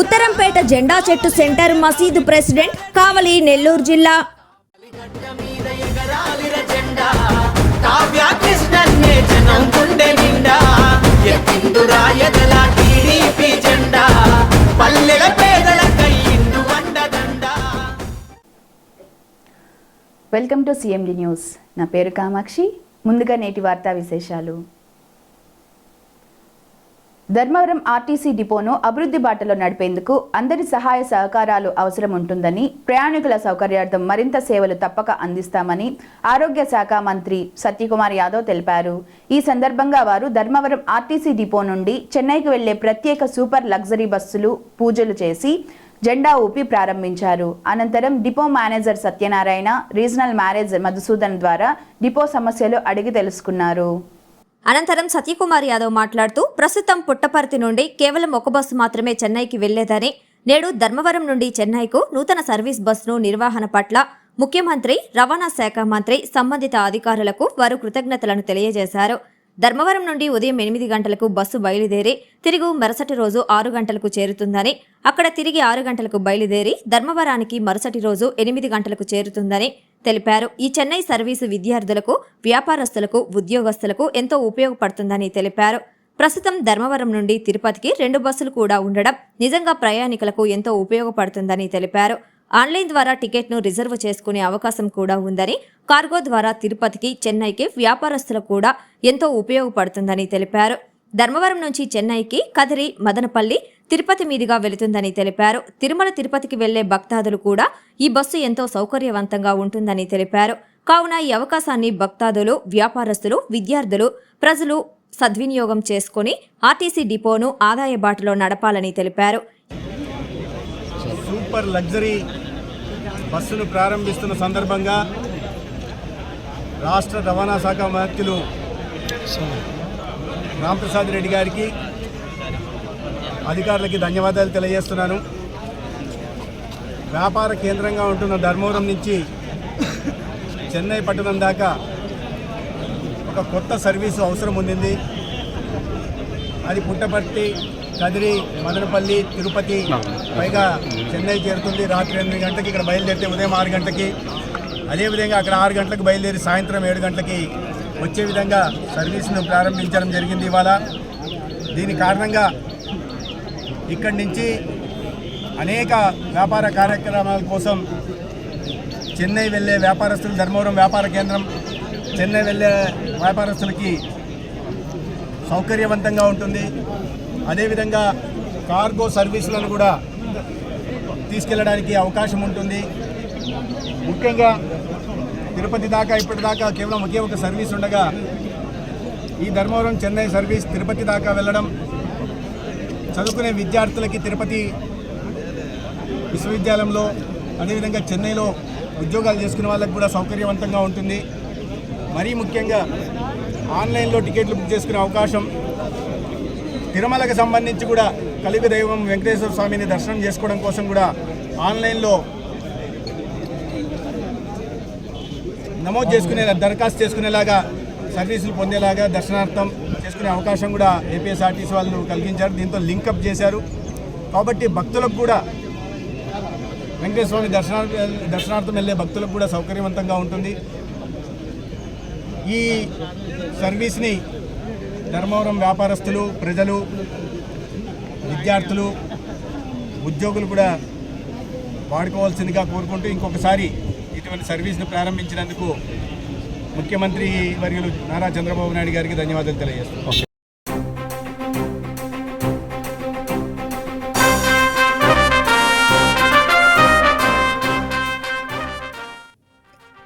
ఉత్తరంపేట జెండా చెట్టు సెంటర్ మసీదు ప్రెసిడెంట్ కావలి నెల్లూరు జిల్లా. జెండా వెల్కమ్ టు సిఎండి న్యూస్. నా పేరు కామాక్షి. ముందుగా నేటి వార్తా విశేషాలు. ధర్మవరం ఆర్టీసీ డిపోను అభివృద్ధి బాటలో నడిపేందుకు అందరి సహాయ సహకారాలు అవసరం ఉంటుందని ప్రయాణికుల సౌకర్యార్థం మరింత సేవలు తప్పక అందిస్తామని ఆరోగ్య శాఖ మంత్రి సత్యకుమార్ యాదవ్ తెలిపారు. ఈ సందర్భంగా వారు ధర్మవరం ఆర్టీసీ డిపో నుండి చెన్నైకి వెళ్ళే ప్రత్యేక సూపర్ లగ్జరీ బస్సులు పూజలు చేసి జెండా ఊపి ప్రారంభించారు. అనంతరం depot manager Satyanarayana regional manager Madhusudan ద్వారా డిపో సమస్యలు అడిగి తెలుసుకున్నారు. అనంతరం సత్యకుమార్ యాదవ్ మాట్లాడుతూ ప్రస్తుతం పుట్టపర్తి నుండి కేవలం ఒక బస్సు మాత్రమే చెన్నైకి వెళ్ళేదని నేడు ధర్మవరం నుండి చెన్నైకు నూతన సర్వీస్ బస్సును నిర్వహణ పట్ల ముఖ్యమంత్రి రవాణా శాఖ మంత్రి సంబంధిత అధికారులకు వారు కృతజ్ఞతలను తెలియజేశారు. ధర్మవరం నుండి ఉదయం ఎనిమిది గంటలకు బస్సు బయలుదేరి తిరుగు మరుసటి రోజు ఆరు గంటలకు చేరుతుందని అక్కడ తిరిగి ఆరు గంటలకు బయలుదేరి ధర్మవరానికి మరుసటి రోజు ఎనిమిది గంటలకు చేరుతుందని తెలిపారు. ఈ చెన్నై సర్వీసు విద్యార్థులకు వ్యాపారస్తులకు ఉద్యోగస్తులకు ఎంతో ఉపయోగపడుతుందని తెలిపారు. ప్రస్తుతం ధర్మవరం నుండి తిరుపతికి రెండు బస్సులు కూడా ఉండడం నిజంగా ప్రయాణికులకు ఎంతో ఉపయోగపడుతుందని తెలిపారు. ఆన్లైన్ ద్వారా టికెట్ను రిజర్వ్ చేసుకునే అవకాశం కూడా ఉందని కార్గో ద్వారా తిరుపతికి చెన్నైకి వ్యాపారస్తులకు కూడా ఎంతో ఉపయోగపడుతుందని తెలిపారు. ధర్మవరం నుంచి చెన్నైకి కదిరి మదనపల్లి తిరుపతి మీదుగా వెళుతుందని తెలిపారు. తిరుమల తిరుపతికి వెళ్ళే భక్తాదులు కూడా ఈ బస్సు ఎంతో సౌకర్యవంతంగా ఉంటుందని తెలిపారు. కావున ఈ అవకాశాన్ని భక్తాదులు వ్యాపారస్తులు విద్యార్థులు ప్రజలు సద్వినియోగం చేసుకుని ఆర్టీసీ డిపోను ఆదాయ బాటలో నడపాలని తెలిపారు. సూపర్ లగ్జరీ బస్సును ప్రారంభిస్తున్న సందర్భంగా రాష్ట్ర రవాణా శాఖ మంత్రులు రాంప్రసాద్ రెడ్డి గారికి అధికారులకి ధన్యవాదాలు తెలియజేస్తున్నాను. వ్యాపార కేంద్రంగా ఉంటున్న ధర్మవరం నుంచి చెన్నై పట్టణం దాకా ఒక కొత్త సర్వీసు అవసరం ఉండింది. అది పుట్టపర్తి కదిరి మదనపల్లి తిరుపతి పైగా చెన్నై చేరుతుంది రాత్రి ఎనిమిది గంటలకి ఇక్కడ బయలుదేరితే ఉదయం ఆరు గంటకి అదేవిధంగా అక్కడ ఆరు గంటలకు బయలుదేరి సాయంత్రం ఏడు గంటలకి వచ్చే విధంగా సర్వీస్ను ప్రారంభించడం జరిగింది ఇవాళ. దీని కారణంగా ఇక్కడి నుంచి అనేక వ్యాపార కార్యక్రమాల కోసం చెన్నై వెళ్ళే వ్యాపారస్తులు ధర్మవరం వ్యాపార కేంద్రం చెన్నై వెళ్ళే వ్యాపారస్తులకి సౌకర్యవంతంగా ఉంటుంది. అదేవిధంగా కార్గో సర్వీసులను కూడా తీసుకెళ్ళడానికి అవకాశం ఉంటుంది. ముఖ్యంగా తిరుపతి దాకా ఇప్పటిదాకా కేవలం ఒకే ఒక సర్వీస్ ఉండగా ఈ ధర్మవరం చెన్నై సర్వీస్ తిరుపతి దాకా వెళ్ళడం చదువుకునే విద్యార్థులకి తిరుపతి విశ్వవిద్యాలయంలో అదేవిధంగా చెన్నైలో ఉద్యోగాలు చేసుకునే వాళ్ళకి కూడా సౌకర్యవంతంగా ఉంటుంది. మరీ ముఖ్యంగా ఆన్లైన్లో టికెట్లు బుక్ చేసుకునే అవకాశం తిరుమలకు సంబంధించి కూడా కలిగి దైవం వెంకటేశ్వర స్వామిని దర్శనం చేసుకోవడం కోసం కూడా ఆన్లైన్లో నమోదు చేసుకునే దరఖాస్తు చేసుకునేలాగా సర్వీసులు పొందేలాగా దర్శనార్థం చేసుకునే అవకాశం కూడా ఏపీఎస్ఆర్టీసీ వాళ్ళు కలిగించారు. దీంతో లింకప్ చేశారు. కాబట్టి భక్తులకు కూడా వెంకటేశ్వర స్వామి దర్శనా దర్శనార్థం వెళ్ళే భక్తులకు కూడా సౌకర్యవంతంగా ఉంటుంది. ఈ సర్వీస్ని ధర్మవరం వ్యాపారస్తులు ప్రజలు విద్యార్థులు ఉద్యోగులు కూడా వాడుకోవాల్సిందిగా కోరుకుంటూ ఇంకొకసారి ఇటువంటి సర్వీస్ను ప్రారంభించినందుకు ముఖ్యమంత్రి వర్యులు నారా చంద్రబాబు నాయుడు గారికి ధన్యవాదాలు తెలియజేస్తున్నాం.